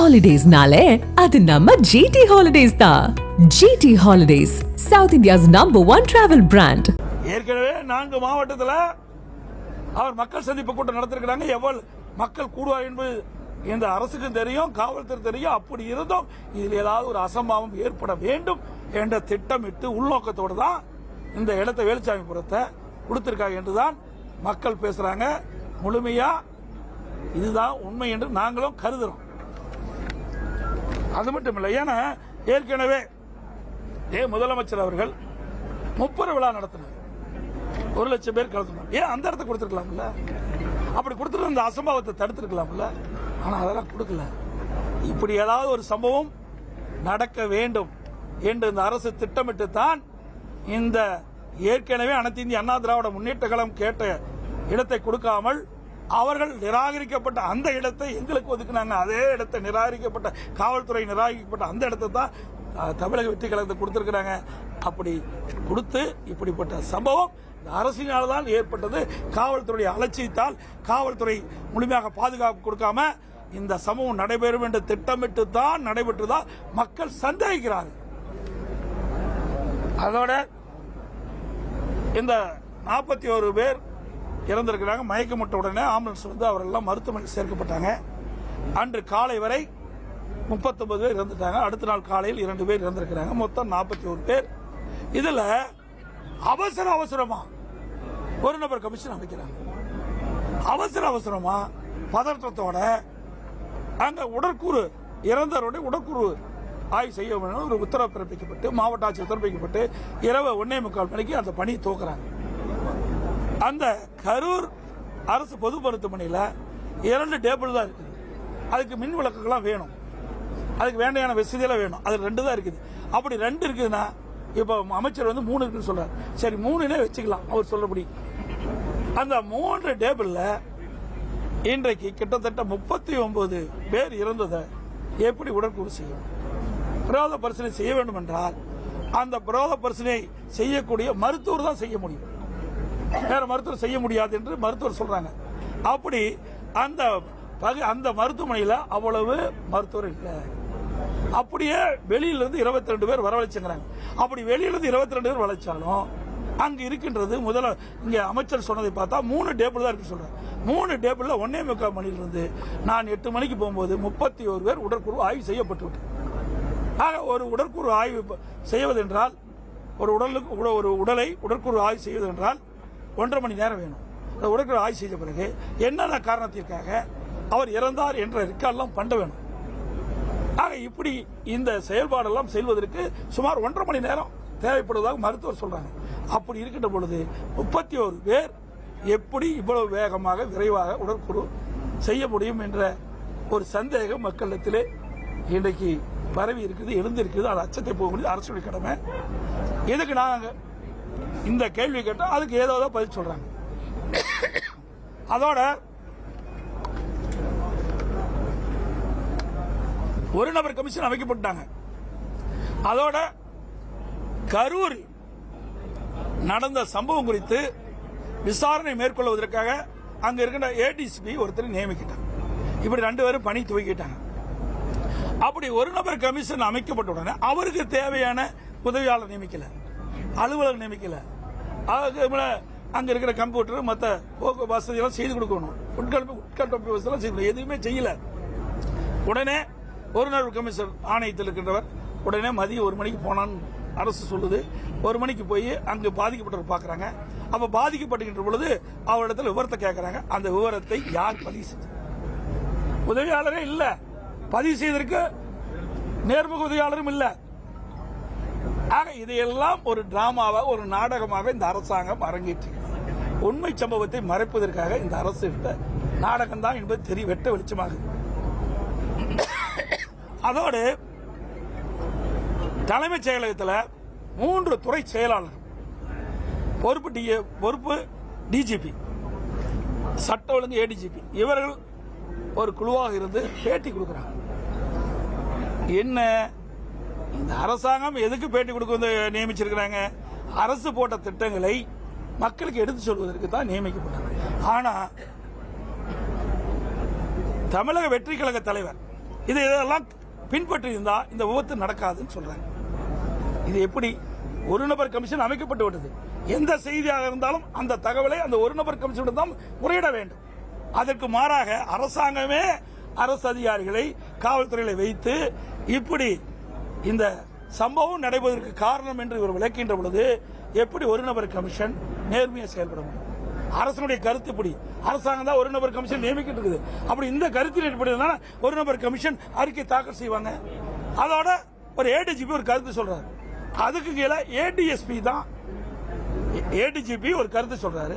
ஹாலிடேஸ்னாலே அது நம்ம ஜிடி ஹாலிடேஸ் தான் G T holidays south India's number one travel brand ஏற்கனவே நான்கு மாவட்டத்தில் அவர் மக்கள் சந்திப்பு கூட்டம் நடத்திருக்கிறாங்க. எவ்வளவு மக்கள் கூடுவார் என்பது இந்த அரசுக்கும் தெரியும் காவல்துறை தெரியும். அப்படி இருந்தும் இதில் ஏதாவது ஒரு அசம்பாவம் ஏற்பட வேண்டும் என்ற திட்டமிட்டு உள்நோக்கத்தோடு தான் இந்த இடத்தை வேலுச்சாமிபுரத்தை கொடுத்திருக்காங்க என்றுதான் மக்கள் பேசுறாங்க. முழுமையா இதுதான் உண்மை என்று நாங்களும் கருதுறோம். அது மட்டும் இல்லை ஏன்னா ஏற்கனவே ஏ முதலமைச்சர் அவர்கள் முப்பது விழா நடத்தினார். ஒரு லட்சம் பேர் கலந்துனார் ஏன் அந்த இடத்த கொடுத்துருக்கலாம்ல? அப்படி கொடுத்துட்டு அசம்பாவத்தை தடுத்துருக்கலாம்ல? ஆனால் அதெல்லாம் கொடுக்கல. இப்படி ஏதாவது ஒரு சம்பவம் நடக்க வேண்டும் என்று இந்த அரசு திட்டமிட்டு தான் இந்த ஏற்கனவே அனைத்து இந்திய அண்ணா திராவிட முன்னேற்ற கழகம் கேட்ட இடத்தை கொடுக்காமல் அவர்கள் நிராகரிக்கப்பட்ட அந்த இடத்தை எங்களுக்கு ஒதுக்குனாங்க. அதே இடத்தை நிராகரிக்கப்பட்ட காவல்துறை நிராகரிக்கப்பட்ட அந்த இடத்தை தான் தமிழக வெற்றி கழகத்தை கொடுத்துருக்குறாங்க. அப்படி கொடுத்து இப்படிப்பட்ட சம்பவம் அரசினால் தான் ஏற்பட்டது. காவல்துறை அலட்சியத்தால் காவல்துறை முழுமையாக பாதுகாப்பு கொடுக்காம இந்த சம்பவம் நடைபெறும் என்று திட்டமிட்டு தான் நடைபெற்றுதான் மக்கள் சந்தேகிக்கிறார்கள். அதோட இந்த நாற்பத்தி ஒரு பேர் இறந்திருக்கிறாங்க. மயக்கமிட்ட உடனே ஆம்புலன்ஸ் வந்து அவரெல்லாம் மருத்துவமனையில் சேர்க்கப்பட்டாங்க. அன்று காலை வரை 39 பேர் இறந்துட்டாங்க. அடுத்த நாள் காலையில் இரண்டு பேர் இறந்திருக்கிறாங்க. மொத்தம் நாற்பத்தி ஒரு பேர். இதில் அவசர அவசரமா ஒரு நபர் கமிஷன் அமைக்கிறாங்க. அவசர அவசரமா பதற்றத்தோட அங்க உடற்கூறு இறந்தவருடைய உடற்கூறு ஆய்வு செய்ய வேண்டும் ஒரு உத்தரவு பிறப்பிக்கப்பட்டு மாவட்ட ஆட்சியர் பிறப்பிக்கப்பட்டு இரவு ஒன்னே முக்கால் மணிக்கு அந்த பணியை துவக்குறாங்க. அந்த கரூர் அரசு பொது மருத்துவமனையில் இரண்டு டேபிள் தான் இருக்குது. அதுக்கு மின் விளக்குகள்லாம் வேணும். அதுக்கு வேண்டியான வசதியெல்லாம் வேணும். அது ரெண்டு தான் இருக்குது. அப்படி ரெண்டு இருக்குதுன்னா இப்போ அமைச்சர் வந்து மூணு இருக்குன்னு சொல்கிறார் சரி மூணுனே வச்சுக்கலாம். அவர் சொல்லபடி அந்த மூன்று டேபிளில் இன்றைக்கு கிட்டத்தட்ட முப்பத்தி ஒன்பது பேர் இறந்ததை எப்படி உடற்கூறு செய்யும் பிரேத பரிசனை செய்ய வேண்டும் என்றால் அந்த பிரேத பரிசனை செய்யக்கூடிய மருத்துவர் தான் செய்ய முடியும். வேற மருத்துவர் செய்ய முடியாது என்று மருத்துவர் சொல்றாங்க. அப்படி அந்த பகு- அந்த மருத்துவமனையில் அவ்வளவு மருத்துவர் இல்லை. அப்படியே வெளியில இருந்து இருபத்தி ரெண்டு பேர் வரவழைச்சுங்கிறாங்க. அப்படி வெளியில இருந்து இருபத்தி ரெண்டு பேர் வளைச்சாலும் அங்கு இருக்கின்றது முதல்ல இங்க அமைச்சர் சொன்னதை பார்த்தா மூணு டேபிள் தான் இருக்கு சொல்றேன் மூணு டேபிள்ல ஒன்னே முக்கால் மணியிலிருந்து நான் எட்டு மணிக்கு போகும்போது முப்பத்தி ஒரு பேர் உடற்குழு ஆய்வு செய்யப்பட்டு ஆக ஒரு உடற்குழு ஆய்வு செய்வதென்றால் ஒரு உடலுக்கு உட- ஒரு உடலை உடற்குழு ஆய்வு செய்வதென்றால் ஒன்றரை மணி நேரம் வேணும். அந்த உடற்கூறு ஆய்வு செய்த பிறகு என்னென்ன காரணத்திற்காக அவர் இறந்தார் என்ற ரெக்கார்டெல்லாம் பண்ண வேணும். ஆக இப்படி இந்த செயல்பாடெல்லாம் செய்வதற்கு சுமார் ஒன்றரை மணி நேரம் தேவைப்படுவதாக மருத்துவர் சொல்றாங்க. அப்படி இருக்கின்ற பொழுது முப்பத்தி ஒரு பேர் எப்படி இவ்வளவு வேகமாக விரைவாக உடற்குழு செய்ய முடியும் என்ற ஒரு சந்தேகம் மக்களிடத்திலே இன்றைக்கு பரவி இருக்குது எழுந்திருக்குது அது அச்சத்தை போக முடியும் அரசுடைய கடமை. இதுக்கு நாங்கள் இந்த கேள்வி கேட்டால் அதுக்கு ஏதோ பதில் சொல்றாங்க. அதோட ஒரு நபர் கமிஷன் அமைக்கப்பட்டாங்க அதோட கரூரில் நடந்த சம்பவம் குறித்து விசாரணை மேற்கொள்வதற்காக அங்க இருக்கின்ற ஏடிசிபி ஒருத்தர் நியமிக்கிட்டாங்க. இப்படி ரெண்டு பேரும் பணி துவக்கிட்டாங்க. அப்படி ஒரு நபர் கமிஷன் அமைக்கப்பட்ட உடனே அவருக்கு தேவையான உதவியாளர் நியமிக்கல. அலுவலர் நியமிக்கல. அதுக்கு அங்க இருக்கிற கம்ப்யூட்டர் மற்ற போக்கு வசதியெல்லாம் செய்து கொடுக்கணும். உட்கட்டமைப்பு உட்கட்டமைப்பு வசதியெல்லாம் செய்து எதுவுமே செய்யல. உடனே ஒரு நாள் கமிஷன் ஆணையத்தில் இருக்கின்றவர் உடனே மதியம் ஒரு மணிக்கு போனான்னு அரசு சொல்லுது. ஒரு மணிக்கு போய் அங்கு பாதிக்கப்பட்டவர் பார்க்குறாங்க அப்ப பாதிக்கப்பட்டுகின்ற பொழுது அவரிடத்துல விவரத்தை கேட்கறாங்க அந்த விவரத்தை யார் பதிவு செஞ்சது? உதவியாளரே இல்ல. பதிவு செய்ததற்கு நேர்முக உதவியாளரும் இல்லை. ஆக இதையெல்லாம் ஒரு டிராமாவாக ஒரு நாடகமாக இந்த அரசாங்கம் அரங்கேற்றி உண்மை சம்பவத்தை மறைப்பதற்காக இந்த அரசு எடுத்த நாடகம் தான் என்பது தெரிய வெட்ட வெளிச்சமாகுது அதோடு தலைமைச் செயலகத்தில் மூன்று துறை செயலாளர்கள் பொறுப்பு டி பொறுப்பு டிஜிபி சட்ட ஒழுங்கு ஏடிஜிபி இவர்கள் ஒரு குழுவாக இருந்து பேட்டி கொடுக்கிறாங்க. என்ன இந்த அரசாங்கம் எதுக்கு பேட்டி கொடுக்க வந்து நியமிச்சிருக்கிறாங்க? அரசு போட்ட திட்டங்களை மக்களுக்கு எடுத்து சொல்வதற்கு தான் நியமிக்கப்பட்டாங்க ஆனா தமிழக வெற்றி கழக தலைவர் இது இதெல்லாம் பின்பற்றி இருந்தா இந்த விபத்து நடக்காதுன்னு சொல்றாங்க. இது எப்படி? ஒரு நபர் கமிஷன் அமைக்கப்பட்டு விட்டது. எந்த செய்தியாக இருந்தாலும் அந்த தகவலை அந்த ஒரு நபர் கமிஷன் தான் முறையிட வேண்டும். அதற்கு மாறாக அரசாங்கமே அரசு அதிகாரிகளை காவல்துறையில வைத்து இப்படி இந்த சம்பவம் நடைபெறுவதற்கு காரணம் என்று இவர் விளக்கின்ற பொழுது எப்படி ஒரு நபர் கமிஷன் நேர்மையாக செயல்பட முடியும்? அரசனுடைய கருத்து இப்படி அரசாங்கம் தான் ஒரு நபர் கமிஷன் நியமிக்கிட்டு இருக்குது. அப்படி இந்த கருத்தின் அடிப்படையில் ஒரு நபர் கமிஷன் அறிக்கை தாக்கல் செய்வாங்க. அதோட ஒரு ஏடிஜிபி ஒரு கருத்து சொல்றாரு. அதுக்கு கீழே ஏடிஎஸ்பி தான் ஏடிஜிபி ஒரு கருத்து சொல்றாரு.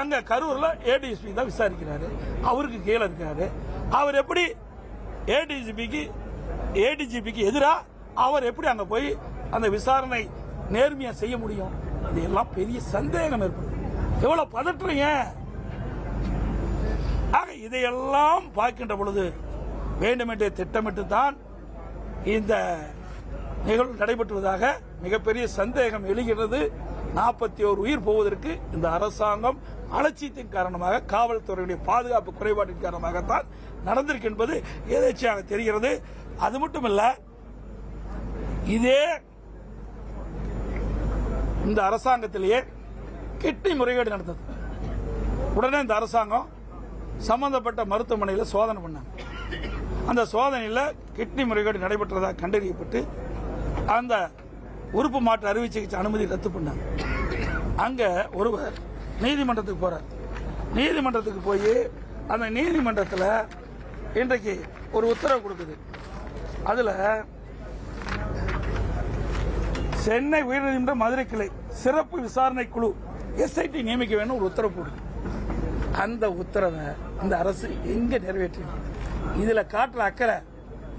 அங்க கரூர்ல ஏடிஎஸ்பி தான் விசாரிக்கிறாரு. அவருக்கு கீழே இருக்காரு. அவர் எப்படி ஏடிஜிபிக்கு ஏடிஜிபிக்கு எதிராக அவர் எப்படி அங்கே போய் அந்த விசாரணை நேர்மையாக செய்ய முடியும்? இதெல்லாம் பெரிய சந்தேகம் ஏற்படுது எவ்வளோ பதற்றீங்க ஆக இதையெல்லாம் பார்க்கின்ற பொழுது வேண்டுமென்றே திட்டமிட்டு தான் இந்த நிகழ்வு நடைபெற்றுவதாக மிகப்பெரிய சந்தேகம் எழுகிறது. நாற்பத்தி ஒரு உயிர் போவதற்கு இந்த அரசாங்கம் அலட்சியத்தின் காரணமாக காவல்துறையுடைய பாதுகாப்பு குறைபாட்டின் காரணமாகத்தான் நடந்திருக்கு என்பது எதேச்சையாக தெரிகிறது. அது மட்டும் இல்லை இதே இந்த அரசாங்கத்திலேயே கிட்னி முறைகேடு நடந்தது. உடனே இந்த அரசாங்கம் சம்பந்தப்பட்ட மருத்துவமனையில் சோதனை பண்ணாங்க. அந்த சோதனையில் கிட்னி முறைகேடு நடைபெற்றதாக கண்டறியப்பட்டு அந்த உறுப்பு மாற்று அறுவை சிகிச்சை அனுமதி ரத்து பண்ணாங்க. அங்க ஒருவர் நீதிமன்றத்துக்கு போறார். நீதிமன்றத்துக்கு போய் அந்த நீதிமன்றத்தில் இன்றைக்கு ஒரு உத்தரவு கொடுக்குது. அதுல சென்னை உயர்நீதிமன்ற மதுரை கிளை சிறப்பு விசாரணை குழு எஸ்ஐடி நியமிக்க வேண்டும் ஒரு உத்தரவு போடுது. அந்த உத்தரவை அந்த அரசு எங்க நிறைவேற்றி இதுல காட்டுற அக்கறை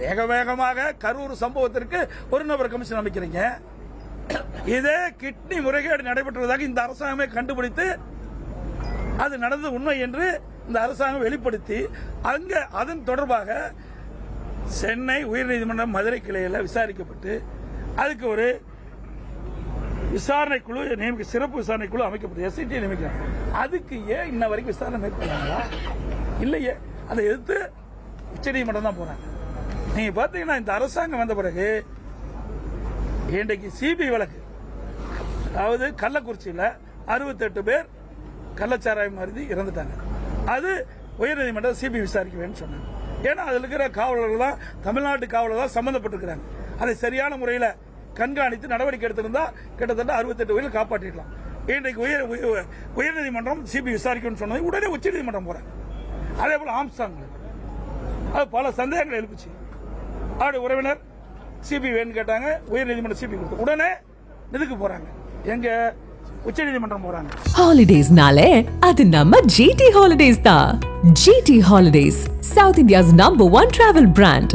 வேக வேகமாக கரூர் சம்பவத்திற்கு ஒரு நபர் கமிஷன் அமைக்கிறீங்க. இதே கிட்னி முறைகேடு நடைபெற்றுவதாக இந்த அரசாங்கமே கண்டுபிடித்து அது நடந்தது உண்மை என்று இந்த அரசாங்கம் வெளிப்படுத்தி அங்க அதன் தொடர்பாக சென்னை உயர்நீதிமன்றம் மதுரை கிளையில் விசாரிக்கப்பட்டு அதுக்கு ஒரு விசாரணை குழு நியமிக்க சிறப்பு விசாரணை குழு அமைக்கப்பட்டது. எஸ்ஐடி நியமிக்கிறாங்க. அதுக்கு ஏன் இன்ன வரைக்கும் விசாரணை மேற்கொள்ளாங்களா இல்லையே. அதை எதிர்த்து உச்சநீதிமன்றம் தான் போறாங்க. நீங்க பாத்தீங்கன்னா இந்த அரசாங்கம் வந்த பிறகு இன்றைக்கு சிபிஐ வழக்கு. அதாவது கள்ளக்குறிச்சியில் அறுபத்தெட்டு பேர் கள்ளச்சாராயம் மருதி இறந்துட்டாங்க. அது உயர்நீதிமன்றம் சிபிஐ விசாரிக்க வேண்டும் சொன்னாங்க. ஏன்னா அதில் இருக்கிற காவலர்கள் தான் தமிழ்நாட்டு காவலர்கள் தான் சம்பந்தப்பட்டிருக்கிறாங்க. அதை சரியான முறையில் கண்காணித்து நடவடிக்கை எடுத்திருந்தா கிட்டத்தட்ட அறுபத்தெட்டு உயிரை காப்பாற்றிடலாம் இன்றைக்கு உயர் உயர்நீதிமன்றம் சிபிஐ விசாரிக்கணும்னு சொன்னது உடனே உச்சநீதிமன்றம் போறாங்க. அதே போல ஆம்ஸ்டாங். அது பல சந்தேகங்கள் எழுப்புச்சு. அவருடைய உறவினர் சிபி வேணும்னு கேட்டாங்க உயர்நீதிமன்றம் சிபி கொடுத்து. உடனே இதுக்கு போறாங்க. எங்க உச்சநீதிமன்றம் போறாங்க. ஹாலிடேஸ்னாலே அது நம்ம ஜிடி ஹாலிடேஸ் தான். G T holidays south India's number one travel brand